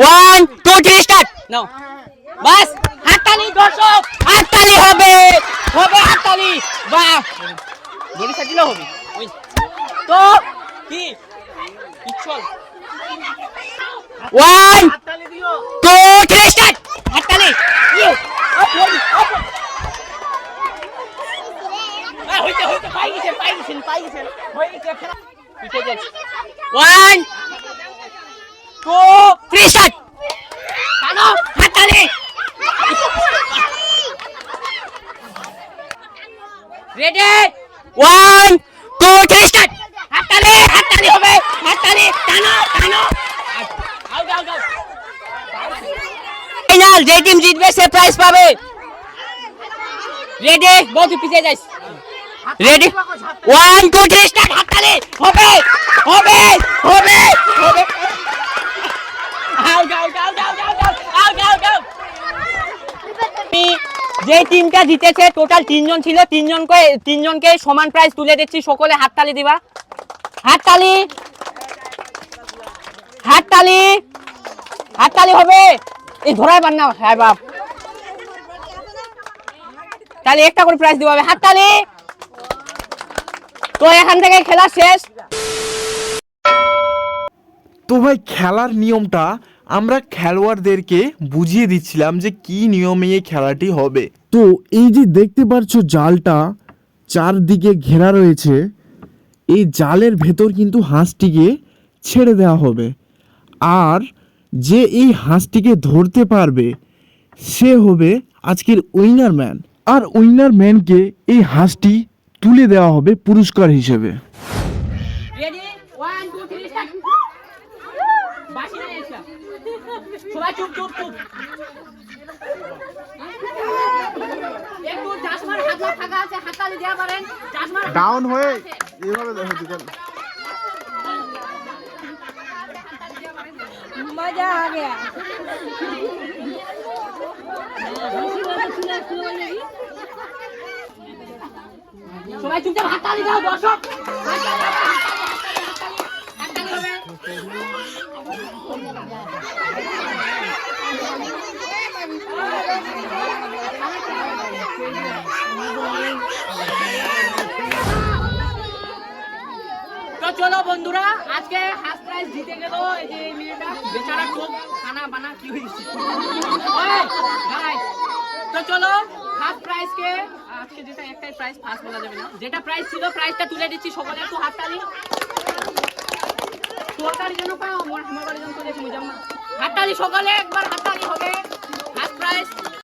One two three start now বাস হাততালি দর্শক হাততালি হবে। হবে হাততালি। বাহ বডি সাজিলেও হবে। ওই তো কি? ইচ্ছল ওয়ান টু থ্রি স্টার্ট হাততালি। ইয়ে আপ বডি আপ আ হইতে হইতে পাই গেছেন পাই গেছেন পাই গেছেন। হয়ে গেছে খেলা। পিছে যান ওয়ান টু থ্রি স্টার্ট টানো হাততালি ready one two three start হাততালি হাততালি হবে হাততালি টানো টানো আউট আউট আউট ফাইনাল পিছিয়ে যাইস। Ready one two three start হাততালি হবে হবে যে টিমটা জিতেছে টোটাল তিনজন ছিল, তিনজনকে তিনজনকে সমান প্রাইজ তুলে দিচ্ছি। সকলে হাততালি দিবা। হাততালি হাততালি হাততালি হবে। এই ধরাই পার না হ্যাঁ বাপ। তাহলে একটা করে প্রাইজ দিবা হবে। হাততালি তো এখান থেকে খেলা শেষ। তো ভাই, খেলার নিয়মটা আমরা খেলোয়াড়দেরকে বুঝিয়ে দিচ্ছিলাম যে কি নিয়মে এই খেলাটি হবে। তো এই যে দেখতে পাচ্ছ জালটা চারদিকে ঘেরা রয়েছে এই জালের ভেতর কিন্তু হাঁসটিকে ছেড়ে দেওয়া হবে। আর যে এই হাঁসটিকে ধরতে পারবে সে হবে আজকের উইনার ম্যান। আর উইনার ম্যানকে এই হাঁসটি তুলে দেওয়া হবে পুরস্কার হিসেবে। থ্রি স্টার্ট বাসি না এসা সবাই চুপ চুপ চুপ। একটু জাসমার হাতলা থাকা আছে হাততালি দেয়া পারেন। জাসমার ডাউন হয়ে এইভাবে দেখা চল। মজা আ গয়া সবাই চুপচাপ হাততালি দাও বসো। তো চলো বন্ধুরা, আজকে হাফ প্রাইজ জিতে গেল এই যে মেয়েটা। বেচারা খুব খানা বানা কি হয়েছে? দাঁড়াই। তো চলো হাফ প্রাইজ কে, আজকে যেটা একটাই প্রাইজ ফার্স্ট বলা যাবে না। যেটা প্রাইজ ছিল প্রাইজটা তুলে দিচ্ছি সকলে, একটু হাততালি। তোর গাড়ি পাও, আমার গাড়ি যেন তো দেখি মুজাম্মা হাততালি সকলে, একবার হাততালি হবে।